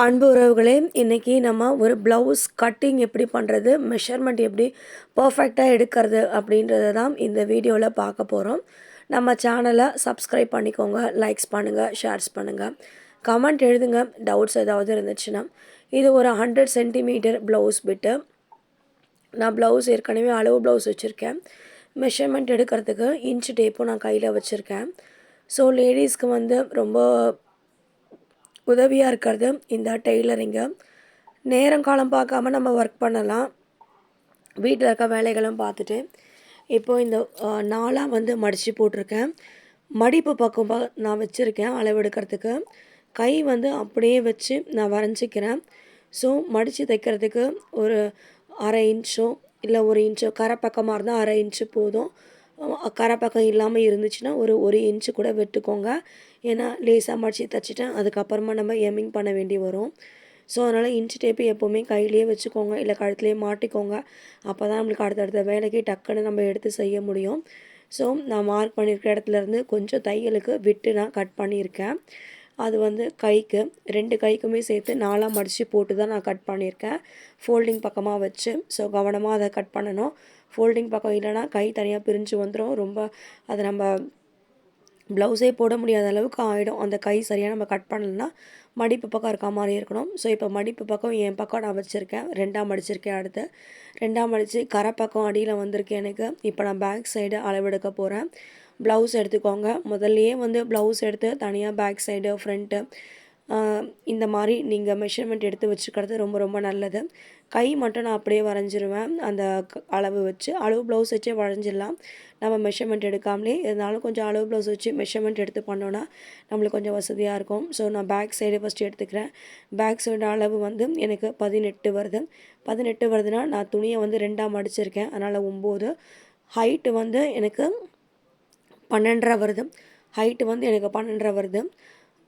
அன்பு உறவுகளே இன்றைக்கி நம்ம ஒரு ப்ளவுஸ் கட்டிங் எப்படி பண்ணுறது மெஷர்மெண்ட் எப்படி பர்ஃபெக்டாக எடுக்கிறது அப்படின்றத தான் இந்த வீடியோவில் பார்க்க போகிறோம் நம்ம சேனலை சப்ஸ்கிரைப் பண்ணிக்கோங்க லைக்ஸ் பண்ணுங்கள் ஷேர்ஸ் பண்ணுங்கள் கமெண்ட் எழுதுங்க டவுட்ஸ் ஏதாவது இருந்துச்சுன்னா. இது ஒரு ஹண்ட்ரட் சென்டிமீட்டர் ப்ளவுஸ் பிட்டு நான் ப்ளவுஸ் ஏற்கனவே அளவு ப்ளவுஸ் வச்சுருக்கேன். மெஷர்மெண்ட் எடுக்கிறதுக்கு இன்ச் டேப்பும் நான் கையில் வச்சுருக்கேன். ஸோ லேடிஸ்க்கு வந்து ரொம்ப உதவியாக இருக்கிறது. இந்த டெய்லரிங்கு நேரம் காலம் பார்க்காம நம்ம ஒர்க் பண்ணலாம். வீட்டில் இருக்க வேலைகளும் பார்த்துட்டு. இப்போது இந்த நாளாக வந்து மடித்து போட்டிருக்கேன். மடிப்பு பக்கம் நான் வச்சுருக்கேன் அளவெடுக்கிறதுக்கு. கை வந்து அப்படியே வச்சு நான் வரைஞ்சிக்கிறேன். ஸோ மடித்து தைக்கிறதுக்கு ஒரு அரை இன்ச்சோ இல்லை ஒரு இன்ச்சோ கரை பக்கமாக இருந்தால் அரை இன்ச்சு போதும். கரை பக்கம் இல்லாமல் இருந்துச்சுன்னா ஒரு ஒரு இன்ச்சு கூட வெட்டுக்கோங்க. ஏன்னா லேசாக மடித்து தைச்சிட்டேன் அதுக்கப்புறமா நம்ம எம்மிங் பண்ண வேண்டி வரும். ஸோ அதனால் இன்ச்சு டேப்பு எப்போவுமே கையிலேயே வச்சுக்கோங்க இல்லை கழுத்துலேயே மாட்டிக்கோங்க. அப்போ தான் நம்மளுக்கு அடுத்தடுத்த வேலைக்கு டக்குன்னு நம்ம எடுத்து செய்ய முடியும். ஸோ நான் மார்க் பண்ணியிருக்கிற இடத்துலேருந்து கொஞ்சம் தையலுக்கு விட்டு நான் கட் பண்ணியிருக்கேன். அது வந்து கைக்கு ரெண்டு கைக்குமே சேர்த்து நாலாக மடித்து போட்டு தான் நான் கட் பண்ணியிருக்கேன். ஃபோல்டிங் பக்கமாக வச்சு ஸோ கவனமாக அதை கட் பண்ணணும். ஃபோல்டிங் பக்கம் இல்லைனா கை தனியாக பிரிஞ்சு வந்துடும் ரொம்ப அதை நம்ம ப்ளவுஸே போட முடியாத அளவுக்கு ஆகிடும் அந்த கை சரியாக நம்ம கட் பண்ணலன்னா மடிப்பு பக்கம் இருக்க மாதிரி இருக்கணும். ஸோ இப்போ மடிப்பு பக்கம் என் பக்கம் நான் வச்சுருக்கேன். ரெண்டாம் மடிச்சிருக்கேன் அடுத்து. ரெண்டாம் மடித்து கரை பக்கம் அடியில் வந்திருக்கேன் எனக்கு. இப்போ நான் பேக் சைடு அளவெடுக்க போகிறேன் ப்ளவுஸ் எடுத்துக்கோங்க. முதல்லையே வந்து ப்ளவுஸ் எடுத்து தனியாக பேக் சைடு ஃப்ரண்ட்டு இந்த மாதிரி நீங்கள் மெஷர்மெண்ட் எடுத்து வச்சுக்கிறது ரொம்ப ரொம்ப நல்லது. கை மட்டும் நான் அப்படியே வரைஞ்சிருவேன். அந்த அளவு வச்சு. அளவு ப்ளவுஸ் வச்சே வரைஞ்சிடலாம். நம்ம மெஷர்மெண்ட் எடுக்காமலே. இருந்தாலும் கொஞ்சம் அளவு ப்ளவுஸ் வச்சு மெஷர்மெண்ட் எடுத்து பண்ணோன்னா நம்மளுக்கு கொஞ்சம் வசதியாக இருக்கும். ஸோ நான் பேக் சைடு ஃபஸ்ட்டு எடுத்துக்கிறேன். பேக் சைடு அளவு வந்து எனக்கு பதினெட்டு வருது. பதினெட்டு வருதுன்னா நான் துணியை வந்து ரெண்டாக மடிச்சிருக்கேன் அதனால் ஒம்பது. ஹைட்டு வந்து எனக்கு பன்னெண்டரை வருது. ஹைட்டு வந்து எனக்கு பன்னெண்டரை வருது.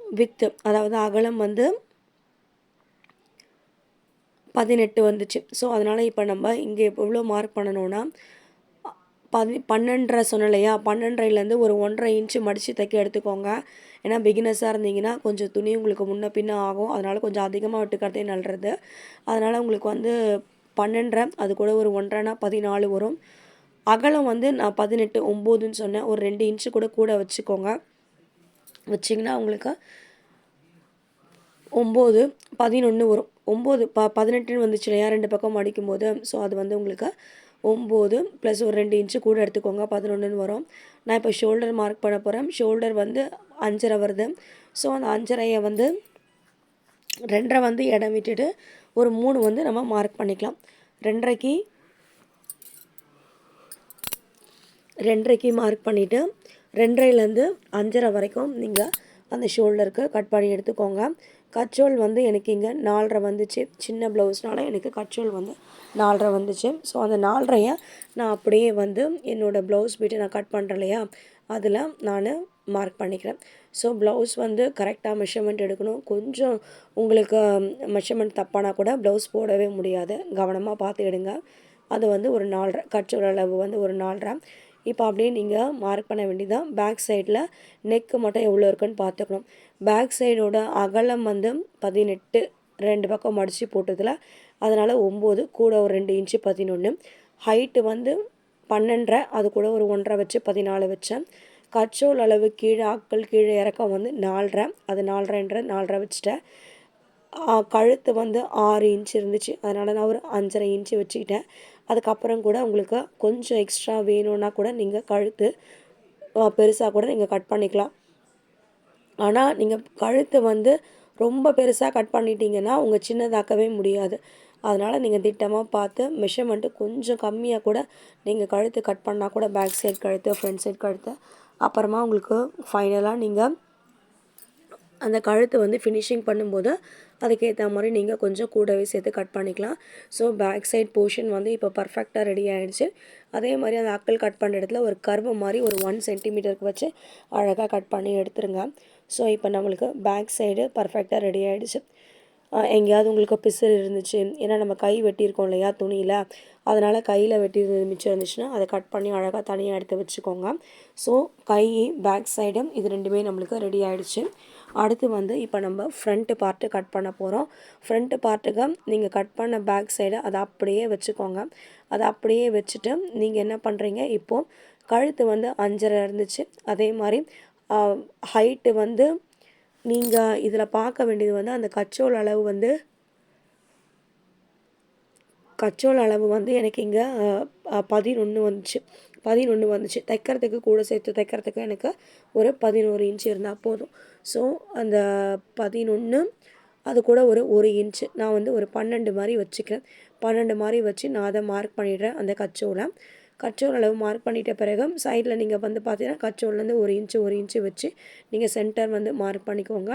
வித்து அதாவது அகலம் வந்து பதினெட்டு வந்துச்சு. ஸோ அதனால் இப்போ நம்ம இங்கே எவ்வளோ மார்க் பண்ணணும்னா பதி பன்னெண்டரை சொன்னலையா பன்னெண்டரைலேருந்து ஒரு ஒன்றரை இன்ச்சு மடித்து தைக்க எடுத்துக்கோங்க. ஏன்னா பிகினஸாக இருந்தீங்கன்னா கொஞ்சம் துணி உங்களுக்கு முன்ன பின்ன ஆகும். அதனால் கொஞ்சம் அதிகமாக விட்டுக்கிறதே நல்லது. அதனால் உங்களுக்கு வந்து பன்னெண்டரை அது கூட ஒரு ஒன்றரைனா பதினாலு வரும். அகலம் வந்து நான் பதினெட்டு ஒம்போதுன்னு சொன்னேன். ஒரு ரெண்டு இன்ச்சு கூட கூட வச்சுக்கோங்க. வச்சிங்கன்னா உங்களுக்கு ஒம்பது பதினொன்று வரும். ஒம்பது ப பதினெட்டுன்னு வந்துச்சு இல்லையா? ரெண்டு பக்கம் அடிக்கும் போது ஸோ அது வந்து உங்களுக்கு ஒம்பது ப்ளஸ் ஒரு ரெண்டு இன்ச்சு கூட எடுத்துக்கோங்க. பதினொன்றுன்னு வரும். நான் இப்போ ஷோல்டர் மார்க் பண்ண போகிறேன் ஷோல்டர் வந்து அஞ்சரை வருது. ஸோ அந்த அஞ்சரையை வந்து ரெண்டரை வந்து இடம் விட்டுட்டு ஒரு மூணு வந்து நம்ம மார்க் பண்ணிக்கலாம். ரெண்டரைக்கு ரெண்டரைக்கு மார்க் பண்ணிவிட்டு ரெண்டரைலேருந்து அஞ்சரை வரைக்கும் நீங்கள் அந்த ஷோல்டருக்கு கட் பண்ணி எடுத்துக்கோங்க. கச்சோல் வந்து எனக்கு இங்கே நாலரை வந்துச்சு. சின்ன ப்ளவுஸ்னால எனக்கு கச்சோல் வந்து நாலரை வந்துச்சு. ஸோ அந்த நாலரையை நான் அப்படியே வந்து என்னோடய ப்ளவுஸ் போய்ட்டு நான் கட் பண்ணுறேன் இல்லையா? அதில் நான் மார்க் பண்ணிக்கிறேன். ஸோ ப்ளவுஸ் வந்து கரெக்டாக மெஷர்மெண்ட் எடுக்கணும். கொஞ்சம் உங்களுக்கு மெஷர்மெண்ட் தப்பானா கூட ப்ளவுஸ் போடவே முடியாது. கவனமாக பார்த்து எடுங்க. அது வந்து ஒரு நாலரை கச்சோல் அளவு வந்து ஒரு நாலரை. இப்போ அப்படியே நீங்கள் மார்க் பண்ண வேண்டியதான் பேக் சைடில் நெக்கு மட்டும் எவ்வளோ இருக்குன்னு பார்த்துக்கணும். பேக் சைடோட அகலம் வந்து பதினெட்டு ரெண்டு பக்கம் மடித்து போட்டதில் அதனால் ஒம்பது கூட ஒரு ரெண்டு இன்ச்சு பதினொன்று ஹைட்டு வந்து பன்னெண்டரை அது கூட ஒரு ஒன்றரை வச்சு பதினாலு வச்சேன். கச்சோல் அளவு கீழே ஆக்கள் கீழே இறக்கம் வந்து நாலரை. அது நாலரைன்ற நாலரை வச்சுட்டேன். கழுத்து வந்து ஆறு இன்ச்சு இருந்துச்சு. அதனால் நான் ஒரு அஞ்சரை இன்ச்சு வச்சுக்கிட்டேன். அதுக்கப்புறம் கூட உங்களுக்கு கொஞ்சம் எக்ஸ்ட்ரா வேணும்னா கூட நீங்கள் கழுத்து பெருசாக கூட நீங்கள் கட் பண்ணிக்கலாம். ஆனால் நீங்கள் கழுத்து வந்து ரொம்ப பெருசாக கட் பண்ணிட்டீங்கன்னா உங்கள் சின்னதாக்கவே முடியாது. அதனால் நீங்கள் திட்டமாக பார்த்து மெஷர்மெண்ட்டு கொஞ்சம் கம்மியாக கூட நீங்கள் கழுத்து கட் பண்ணால் கூட பேக் சைட் கழுத்து ஃப்ரண்ட் சைட் கழுத்து அப்புறமா உங்களுக்கு ஃபைனலாக நீங்கள் அந்த கழுத்து வந்து ஃபினிஷிங் பண்ணும்போது அதுக்கேற்ற மாதிரி நீங்கள் கொஞ்சம் கூடவே சேர்த்து கட் பண்ணிக்கலாம். ஸோ பேக் சைட் போர்ஷன் வந்து இப்போ பர்ஃபெக்டாக ரெடி ஆகிடுச்சு அதே மாதிரி அந்த அக்கல் கட் பண்ணுற இடத்துல ஒரு கர்வு மாதிரி ஒரு ஒன் சென்டிமீட்டருக்கு வச்சு அழகாக கட் பண்ணி எடுத்துருங்க. ஸோ இப்போ நம்மளுக்கு பேக் சைடு பர்ஃபெக்டாக ரெடி ஆகிடுச்சு எங்கேயாவது உங்களுக்கு பிசிறு இருந்துச்சு. ஏன்னா நம்ம கை வெட்டியிருக்கோம் இல்லையா துணியில். அதனால் கையில் வெட்டி மிச்சம் இருந்துச்சுன்னா அதை கட் பண்ணி அழகாக தனியாக எடுத்து வச்சுக்கோங்க. ஸோ கை பேக் சைடு இது ரெண்டுமே நம்மளுக்கு ரெடி ஆகிடுச்சு அடுத்து வந்து இப்போ நம்ம ஃப்ரண்ட்டு பார்ட்டு கட் பண்ண போகிறோம் ஃப்ரண்ட்டு பார்ட்டுக்கு நீங்கள் கட் பண்ண பேக் சைடு அதை அப்படியே வச்சுக்கோங்க. அதை அப்படியே வச்சுட்டு நீங்கள் என்ன பண்ணுறீங்க இப்போது கழுத்து வந்து அஞ்சரை இருந்துச்சு. அதே மாதிரி ஹைட்டு வந்து நீங்கள் இதில் பார்க்க வேண்டியது வந்து அந்த கச்சோல் அளவு வந்து கச்சோல் அளவு வந்து எனக்கு இங்கே பதினொன்று வந்துச்சு. பதினொன்று வந்துச்சு. தைக்கிறதுக்கு கூட சேர்த்து தைக்கிறதுக்கு எனக்கு ஒரு பதினோரு இன்ச்சு இருந்தால் போதும். ஸோ அந்த பதினொன்று அது கூட ஒரு ஒரு இன்ச்சு நான் வந்து ஒரு பன்னெண்டு மாதிரி வச்சுக்கிறேன். பன்னெண்டு மாதிரி வச்சு நான் அதை மார்க் பண்ணிடுறேன் அந்த கச்சோலை கச்சோல் அளவு மார்க் பண்ணிட்ட பிறகு சைடில் நீங்கள் வந்து பார்த்தீங்கன்னா கச்சோல்லேருந்து ஒரு இன்ச்சு ஒரு இன்ச்சு வச்சு நீங்கள் சென்டர் வந்து மார்க் பண்ணிக்கோங்க.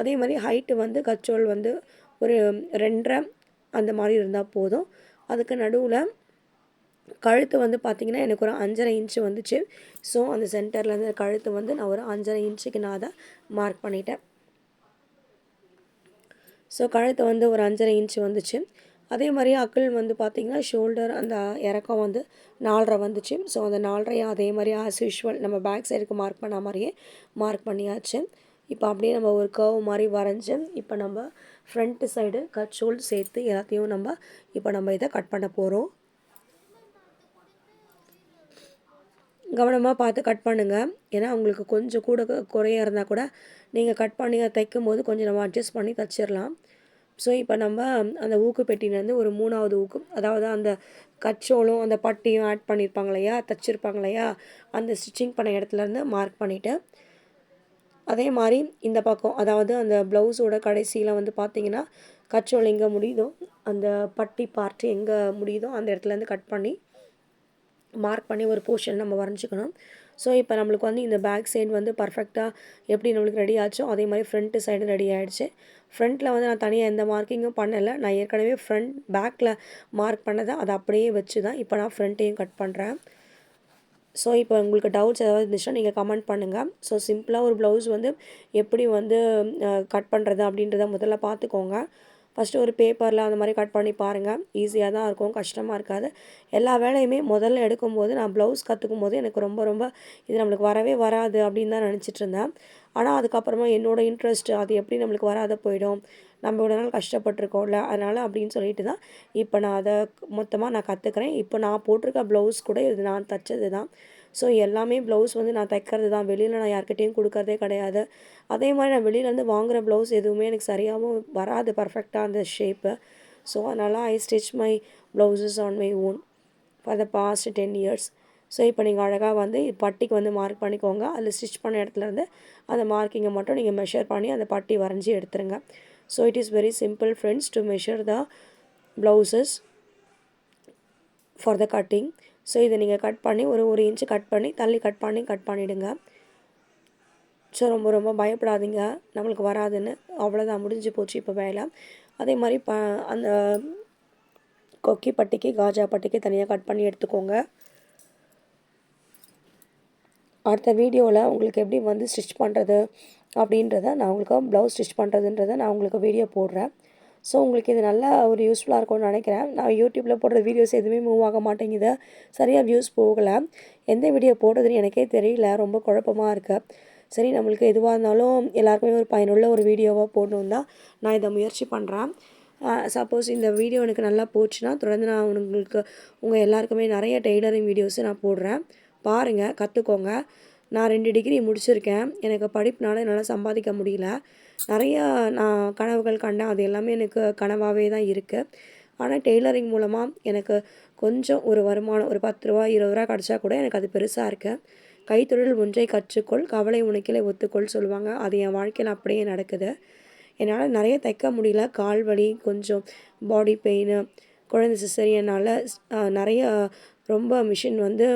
அதே மாதிரி ஹைட்டு வந்து கச்சோல் வந்து ஒரு ரெண்டரை அந்த மாதிரி இருந்தால் போதும். அதுக்கு நடுவில் கழுத்து வந்து பார்த்திங்கன்னா எனக்கு ஒரு அஞ்சரை இன்ச்சு வந்துச்சு. ஸோ அந்த சென்டர்லேருந்து கழுத்து வந்து நான் ஒரு அஞ்சரை இன்ச்சுக்கு நான் அதை மார்க் பண்ணிட்டேன். ஸோ கழுத்து வந்து ஒரு அஞ்சரை இன்ச்சு வந்துச்சு. அதே மாதிரி அக்கிள் வந்து பார்த்திங்கன்னா ஷோல்டர் அந்த இறக்கம் வந்து நாலரை வந்துச்சு. ஸோ அந்த நாலரையும் அதே மாதிரி ஆஸ் யூஷுவல் நம்ம பேக் சைடுக்கு மார்க் பண்ண மாதிரியே மார்க் பண்ணியாச்சு. இப்போ அப்படியே நம்ம ஒரு கர்வ் மாதிரி வரைஞ்சி இப்போ நம்ம ஃப்ரண்ட்டு சைடு கட் ஷோல் சேர்த்து எல்லாத்தையும் நம்ம இப்போ நம்ம இதை கட் பண்ண போகிறோம் கவனமாக பார்த்து கட் பண்ணுங்கள் ஏன்னா உங்களுக்கு கொஞ்சம் கூட குறையாக இருந்தால் கூட நீங்கள் கட் பண்ணி தைக்கும் போது கொஞ்சம் நம்ம அட்ஜஸ்ட் பண்ணி தைச்சிடலாம் ஸோ இப்போ நம்ம அந்த ஊக்கு பெட்டிலேருந்து ஒரு மூணாவது ஊக்கு அதாவது அந்த கச்சோலும் அந்த பட்டியும் ஆட் பண்ணியிருப்பாங்க இல்லையா தைச்சிருப்பாங்க இல்லையா அந்த ஸ்டிச்சிங் பண்ண இடத்துலேருந்து மார்க் பண்ணிவிட்டு அதே மாதிரி இந்த பக்கம் அதாவது அந்த ப்ளவுஸோட கடைசியில் வந்து பார்த்திங்கன்னா கச்சோல் எங்கே முடியுதோ அந்த பட்டி பார்ட்டு எங்கே முடியுதோ அந்த இடத்துலேருந்து கட் பண்ணி மார்க் பண்ணி ஒரு போர்ஷன் நம்ம வரைஞ்சிக்கணும். ஸோ இப்போ நம்மளுக்கு வந்து இந்த பேக் சைடு வந்து பர்ஃபெக்டாக எப்படி நம்மளுக்கு ரெடி ஆச்சோ அதே மாதிரி ஃப்ரண்ட்டு சைடு ரெடி ஆகிடுச்சு ஃப்ரண்ட்டில் வந்து நான் தனியாக எந்த மார்க்கிங்கும் பண்ணலை. நான் ஏற்கனவே ஃப்ரண்ட் பேக்கில் மார்க் பண்ணதை அதை அப்படியே வச்சு தான் இப்போ நான் ஃப்ரண்ட்டையும் கட் பண்ணுறேன் ஸோ இப்போ உங்களுக்கு டவுட்ஸ் ஏதாவது இருந்துச்சுன்னா நீங்கள் கமெண்ட் பண்ணுங்கள் ஸோ சிம்பிளாக ஒரு ப்ளவுஸ் வந்து எப்படி வந்து கட் பண்ணுறது அப்படின்றத முதல்ல பார்த்துக்கோங்க. ஃபஸ்ட்டு ஒரு பேப்பரில் அந்த மாதிரி கட் பண்ணி பாருங்கள் ஈஸியாக தான் இருக்கும். கஷ்டமாக இருக்காது. எல்லா வேலையுமே முதல்ல எடுக்கும்போது நான் ப்ளவுஸ் கற்றுக்கும் போது எனக்கு ரொம்ப ரொம்ப இது நம்மளுக்கு வரவே வராது அப்படின்னு தான் நினச்சிட்டு இருந்தேன். ஆனால் அதுக்கப்புறமா என்னோடய இன்ட்ரெஸ்ட் அது எப்படி நம்மளுக்கு வராத போயிடும். நம்ம இவ்வளோ நாள் கஷ்டப்பட்டுருக்கோம்ல அதனால் அப்படின்னு சொல்லிட்டு தான் இப்போ நான் அதை மொத்தமாக நான் கற்றுக்கிறேன் இப்போ நான் போட்டிருக்க ப்ளவுஸ் கூட இது நான் தைச்சது தான் ஸோ எல்லாமே ப்ளவுஸ் வந்து நான் தைக்கிறது தான் வெளியில் நான் யார்கிட்டையும் கொடுக்கறதே கிடையாது. அதே மாதிரி நான் வெளியிலேருந்து வாங்குகிற ப்ளவுஸ் எதுவுமே எனக்கு சரியாகவும் வராது. பர்ஃபெக்டாக அந்த ஷேப்பு ஸோ அதனால் I stitch my blouses on my own for the past ten years so இப்போ நீங்கள் அழகாக வந்து பட்டிக்கு வந்து மார்க் பண்ணிக்கோங்க. அதில் ஸ்டிச் பண்ண இடத்துலேருந்து அந்த மார்க்கிங்கை மட்டும் நீங்கள் மெஷர் பண்ணி அந்த பட்டி வரைஞ்சி எடுத்துருங்க. So it is very simple friends to measure the blouses for the cutting so இதை நீங்கள் கட் பண்ணி ஒரு ஒரு இன்ச்சு கட் பண்ணி தள்ளி கட் பண்ணி கட் பண்ணிவிடுங்க ஸோ ரொம்ப ரொம்ப பயப்படாதீங்க. நம்மளுக்கு வராதுன்னு அவ்வளோதான் முடிஞ்சு போச்சு இப்போ வேலை. அதே மாதிரி ப அந்த கொக்கி பட்டிக்கு காஜா பட்டிக்கு தனியாக கட் பண்ணி எடுத்துக்கோங்க. அடுத்த வீடியோவில் உங்களுக்கு எப்படி வந்து ஸ்டிச் பண்ணுறது அப்படின்றத நான் உங்களுக்கு ப்ளவுஸ் ஸ்டிச் பண்ணுறதுன்றதை நான் உங்களுக்கு வீடியோ போடுறேன். ஸோ உங்களுக்கு இது நல்லா ஒரு யூஸ்ஃபுல்லாக இருக்கும்னு நினைக்கிறேன். நான் யூடியூப்பில் போடுற வீடியோஸ் எதுவுமே மூவ் ஆக மாட்டேங்குது. சரியாக வியூஸ் போகலை. எந்த வீடியோ போடுறதுன்னு எனக்கே தெரியல. ரொம்ப குழப்பமாக இருக்குது சரி நம்மளுக்கு எதுவாக இருந்தாலும் எல்லாருக்குமே ஒரு பயனுள்ள ஒரு வீடியோவாக போடணும் தான் நான் இதை முயற்சி பண்ணுறேன் சப்போஸ் இந்த வீடியோ எனக்கு நல்லா போச்சுன்னா தொடர்ந்து நான் உங்களுக்கு உங்கள் எல்லாருக்குமே நிறைய டெய்லரிங் வீடியோஸு நான் போடுறேன். பாருங்கள் கற்றுக்கோங்க நான் ரெண்டு டிகிரி முடிச்சிருக்கேன். எனக்கு படிப்புனால என்னால் சம்பாதிக்க முடியல. நிறையா நான் கனவுகள் கண்டேன். அது எல்லாமே எனக்கு கனவாகவே தான் இருக்குது ஆனால் டெய்லரிங் மூலமாக எனக்கு கொஞ்சம் ஒரு வருமானம் ஒரு பத்து ரூபா இருபது ரூபா கிடச்சா கூட எனக்கு அது பெருசாக இருக்குது கைத்தொழில் ஒன்றை கற்றுக்கொள் கவலை உனக்கிலே ஒத்துக்கொள் சொல்லுவாங்க. அது என் வாழ்க்கையில் அப்படியே நடக்குது. என்னால் நிறைய தைக்க முடியல. கால் வலி கொஞ்சம் பாடி பெயின் குழந்தை சிசரியனால் நிறைய ரொம்ப மிஷின் வந்து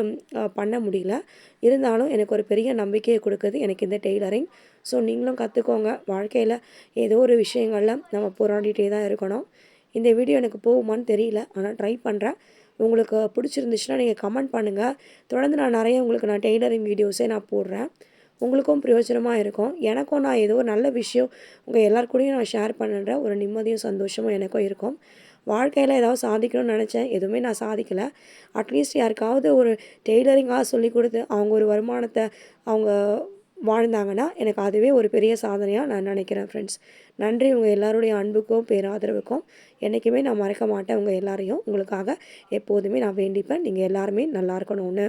பண்ண முடியல. இருந்தாலும் எனக்கு ஒரு பெரிய நம்பிக்கையை கொடுக்குது எனக்கு இந்த டெய்லரிங். ஸோ நீங்களும் கற்றுக்கோங்க வாழ்க்கையில் ஏதோ ஒரு விஷயங்களில் நம்ம போராடிட்டே தான் இருக்கணும். இந்த வீடியோ எனக்கு போகுமான்னு தெரியல. ஆனால் ட்ரை பண்ணுறேன் உங்களுக்கு பிடிச்சிருந்துச்சுன்னா நீங்கள் கமெண்ட் பண்ணுங்கள் தொடர்ந்து நான் நிறைய உங்களுக்கு நான் டெய்லரிங் வீடியோஸே நான் போடுறேன். உங்களுக்கும் பிரயோஜனமாக இருக்கும். எனக்கும் நான் ஏதோ ஒரு நல்ல விஷயம் உங்கள் எல்லாருக்கூடையும் நான் ஷேர் பண்ணுற ஒரு நிம்மதியும் சந்தோஷமும் எனக்கும் இருக்கும். வாழ்க்கையில் ஏதாவது சாதிக்கணும்னு நினச்சேன். எதுவுமே நான் சாதிக்கலை. அட்லீஸ்ட் யாருக்காவது ஒரு டெய்லரிங்காக சொல்லி கொடுத்து அவங்க ஒரு வருமானத்தை அவங்க வாழ்ந்தாங்கன்னா எனக்கு அதுவே ஒரு பெரிய சாதனையாக நான் நினைக்கிறேன் ஃப்ரெண்ட்ஸ் நன்றி உங்கள் எல்லாருடைய அன்புக்கும் பேராதரவுக்கும். என்றைக்குமே நான் மறக்க மாட்டேன் உங்கள் எல்லாரையும். உங்களுக்காக எப்போதுமே நான் வேண்டிப்பேன். நீங்கள் எல்லாருமே நல்லா இருக்கணும்னு.